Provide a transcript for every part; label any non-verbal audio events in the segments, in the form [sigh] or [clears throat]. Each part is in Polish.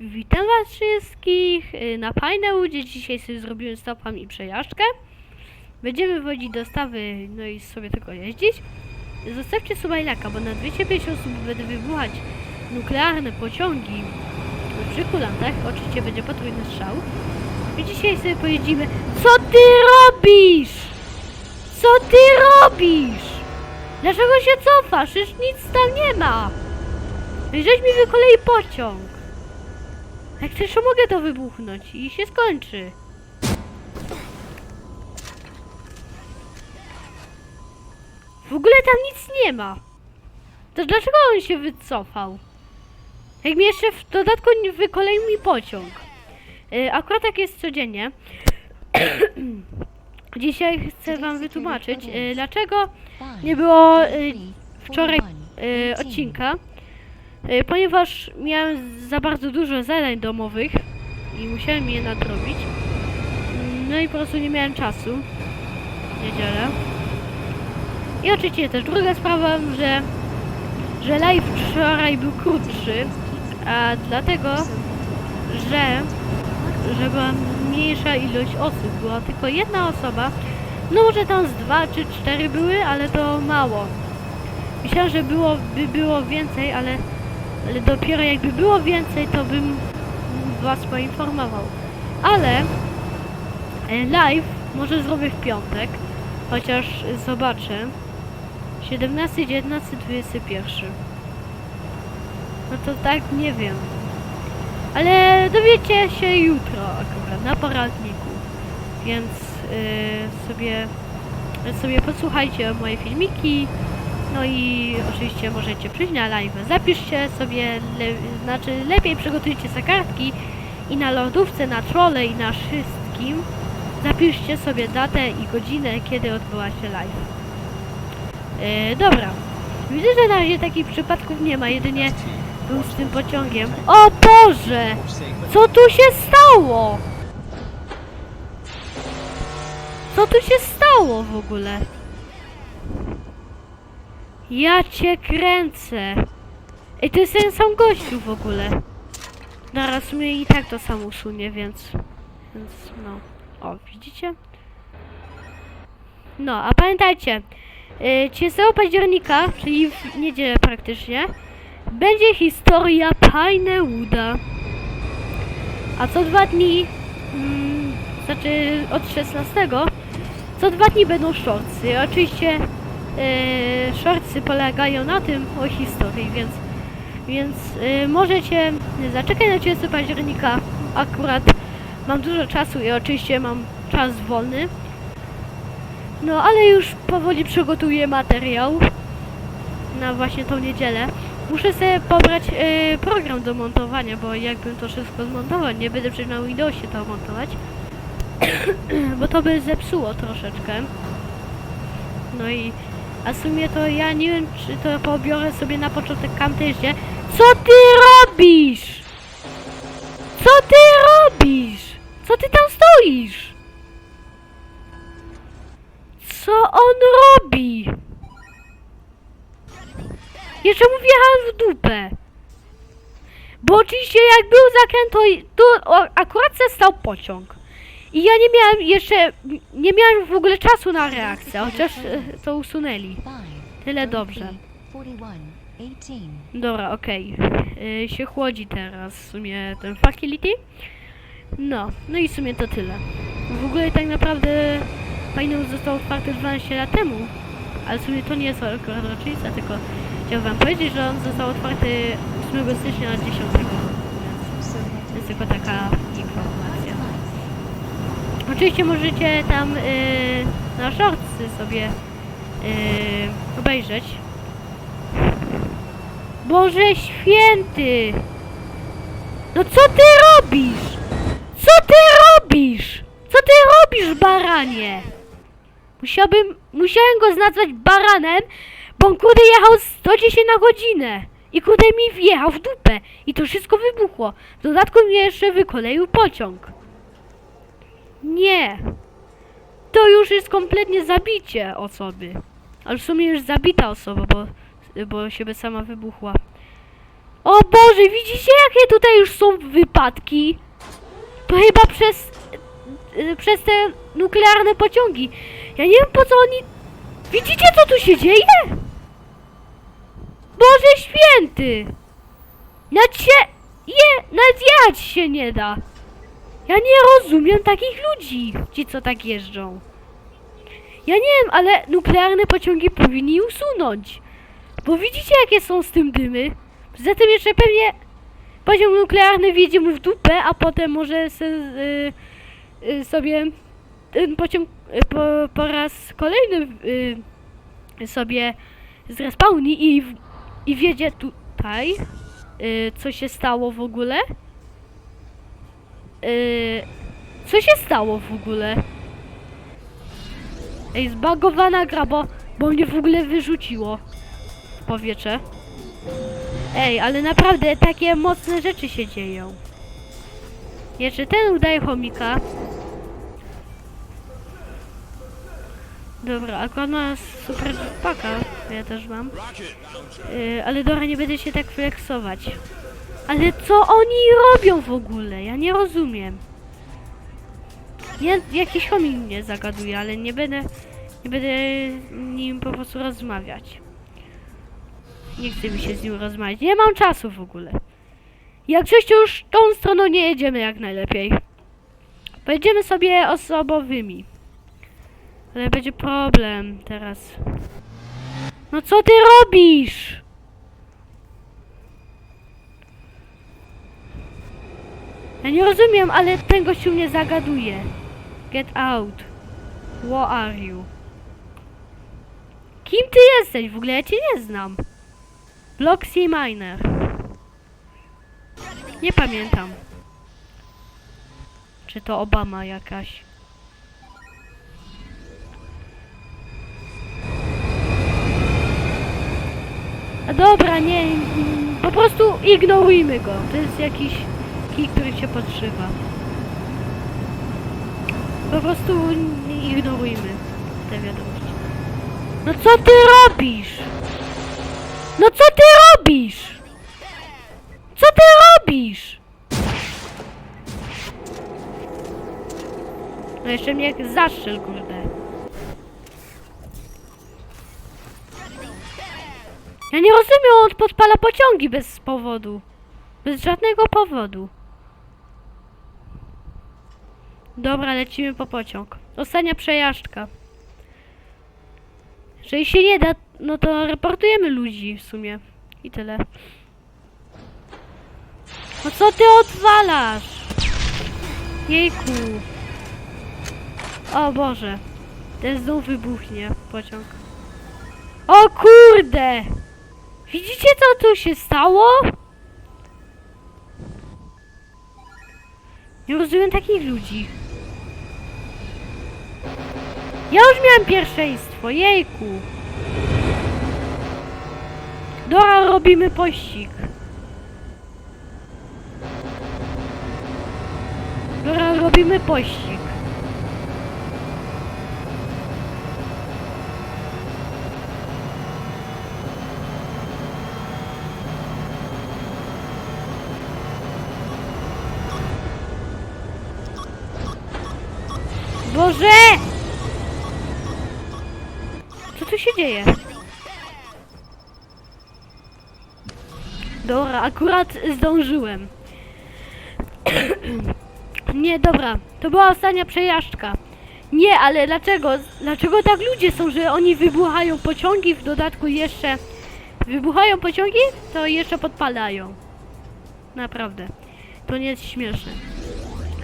Witam was wszystkich y, na fajne ludzie. Dzisiaj sobie zrobiłem stopami przejażdżkę. Będziemy wodzić dostawy, no i sobie tylko jeździć. Zostawcie subajlaka, bo na 250 osób będę wybuchać nuklearne pociągi przy kulantach. Oczywiście będzie potrójny strzał. I dzisiaj sobie pojedziemy. Co ty robisz? Co ty robisz? Dlaczego się cofasz? Już nic tam nie ma. I żeś mi wykolei pociąg. Jak chcesz, to mogę to wybuchnąć i się skończy. W ogóle tam nic nie ma. To dlaczego on się wycofał? Jak mi jeszcze w dodatku wykoleił mi pociąg. Yy, akurat tak jest codziennie. [clears throat] Dzisiaj chcę wam wytłumaczyć, yy, dlaczego nie było yy, wczoraj yy, odcinka. Y, ponieważ miałem za bardzo dużo zadań domowych i musiałem je nadrobić. Mm, No i po prostu nie miałem czasu. w Niedzielę. I oczywiście też druga sprawa, że, że live wczoraj był krótszy, a dlatego, że, że była mniejsza ilość osób. Była tylko jedna osoba. No może tam z dwa czy cztery były, ale to mało. Myślałem, że było, by było więcej, ale ale dopiero jakby było więcej, to bym was poinformował. Ale e, live może zrobię w piątek, chociaż zobaczę. 17, 19, 21. No to tak nie wiem. Ale dowiecie się jutro akurat na poradniku. Więc y, sobie sobie posłuchajcie moje filmiki. No i oczywiście możecie przyjść na live. Zapiszcie sobie, le, znaczy lepiej przygotujcie sobie kartki i na lodówce, na czole i na wszystkim zapiszcie sobie datę i godzinę, kiedy odbyła się live. Yy, dobra. Widzę, że na razie takich przypadków nie ma, jedynie był z tym pociągiem. O Boże! Co tu się stało? Co tu się stało w ogóle? Ja cię kręcę. Ej, to jest ten sam gościu w ogóle. Naraz mnie i tak to sam usunie, więc... Więc no... O, widzicie? No, a pamiętajcie, yy, 30 października, czyli w niedzielę praktycznie, będzie historia Łuda. A co dwa dni, mm, znaczy od 16, co dwa dni będą shortsy. Oczywiście e, shortsy polegają na tym o historii, więc, więc e, możecie zaczekać na 30 października. Akurat mam dużo czasu i oczywiście mam czas wolny. No ale już powoli przygotuję materiał na właśnie tą niedzielę. Muszę sobie pobrać e, program do montowania, bo jakbym to wszystko zmontował, nie będę przecież na Windowsie to montować. [coughs] bo to by zepsuło troszeczkę. No i a w sumie to ja nie wiem, czy to pobiorę sobie na początek camtasia. Co ty robisz? Co ty robisz? Co ty tam stoisz? Co on robi? Jeszcze mu wjechałem w dupę. Bo oczywiście jak był zakręt, to i- tu o, akurat stał pociąg. I ja nie miałem jeszcze, nie miałem w ogóle czasu na reakcję, chociaż e, to usunęli. Tyle dobrze. Dobra, okej. Y, się chłodzi teraz w sumie ten facility. No, no i w sumie to tyle. W ogóle tak naprawdę fajny został otwarty 12 lat temu. Ale w sumie to nie jest akurat rocznica, tylko chciałbym wam powiedzieć, że on został otwarty 8 stycznia 10. Więc to jest tylko taka informacja. Oczywiście możecie tam y, na shortsy sobie y, obejrzeć. Boże święty! No co ty robisz? Co ty robisz? Co ty robisz, baranie? Musiałbym, musiałem go nazwać baranem, bo on kurde jechał 110 na godzinę. I kurde mi wjechał w dupę. I to wszystko wybuchło. W dodatku mnie jeszcze wykoleił pociąg. Nie. To już jest kompletnie zabicie osoby. Ale w sumie już zabita osoba, bo, bo się by sama wybuchła. O Boże, widzicie jakie tutaj już są wypadki? To chyba przez, y, przez te nuklearne pociągi. Ja nie wiem po co oni... Widzicie co tu się dzieje? Boże święty! Nawet. Je, się nie da. Ja nie rozumiem takich ludzi, ci co tak jeżdżą. Ja nie wiem, ale nuklearne pociągi powinni usunąć. Bo widzicie jakie są z tym dymy? Poza tym jeszcze pewnie pociąg nuklearny wjedzie mu w dupę, a potem może se, y, y, sobie ten pociąg y, po, po raz kolejny y, sobie zrespawni i, i wjedzie tutaj. Y, co się stało w ogóle? Y, co się stało w ogóle? Ej, zbagowana gra, bo, bo mnie w ogóle wyrzuciło w powietrze. Ej, ale naprawdę takie mocne rzeczy się dzieją. Jeszcze ten udaje chomika. Dobra, akurat ma super paka. Ja też mam. Yy, ale dobra, nie będę się tak flexować. Ale co oni robią w ogóle? Ja nie rozumiem. Ja, jakiś chomik mnie zagaduje, ale nie będę, nie będę nim po prostu rozmawiać. Nie chce mi się z nim rozmawiać. Nie mam czasu w ogóle. Jak to już tą stroną nie jedziemy jak najlepiej. Pojedziemy sobie osobowymi. Ale będzie problem teraz. No co ty robisz? Ja nie rozumiem, ale ten gościu mnie zagaduje. Get out. Who are you? Kim ty jesteś? W ogóle ja cię nie znam. Bloxy Miner. Nie pamiętam. Czy to Obama jakaś? A dobra, nie, po prostu ignorujmy go. To jest jakiś kij, który się podszywa. Po prostu ignorujmy te wiadomości. No co ty robisz? No co ty robisz? Co ty robisz? No jeszcze mnie zastrzel, kurde. Ja nie rozumiem, on podpala pociągi bez powodu. Bez żadnego powodu. Dobra, lecimy po pociąg. Ostatnia przejażdżka. Jeżeli się nie da, no to reportujemy ludzi w sumie. I tyle. No co ty odwalasz? Jejku. O Boże. Ten znów wybuchnie pociąg. O kurde! Widzicie co tu się stało? Nie rozumiem takich ludzi. Ja już miałem pierwszeństwo, jejku. Dobra, robimy pościg. Dobra, robimy pościg. Boże! Się dzieje? Dobra, akurat zdążyłem. [clears throat] Nie, dobra, to była ostatnia przejażdżka. Nie, ale dlaczego? Dlaczego tak ludzie są, że oni wybuchają pociągi, w dodatku jeszcze wybuchają pociągi, to jeszcze podpalają. Naprawdę. To nie jest śmieszne.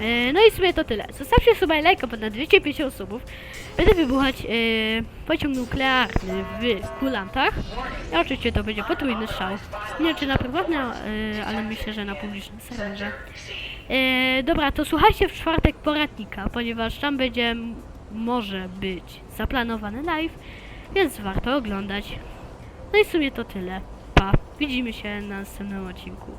E, no i w sumie to tyle. Zostawcie i lajka ponad 250 subów. Będę wybuchać e, pociąg nuklearny w kulantach. I oczywiście to będzie potrójny strzał. Nie wiem czy na prywatnym, e, ale myślę, że na publicznym serwerze. E, dobra, to słuchajcie w czwartek poradnika, ponieważ tam będzie, może być zaplanowany live, więc warto oglądać. No i w sumie to tyle. Pa, widzimy się na następnym odcinku.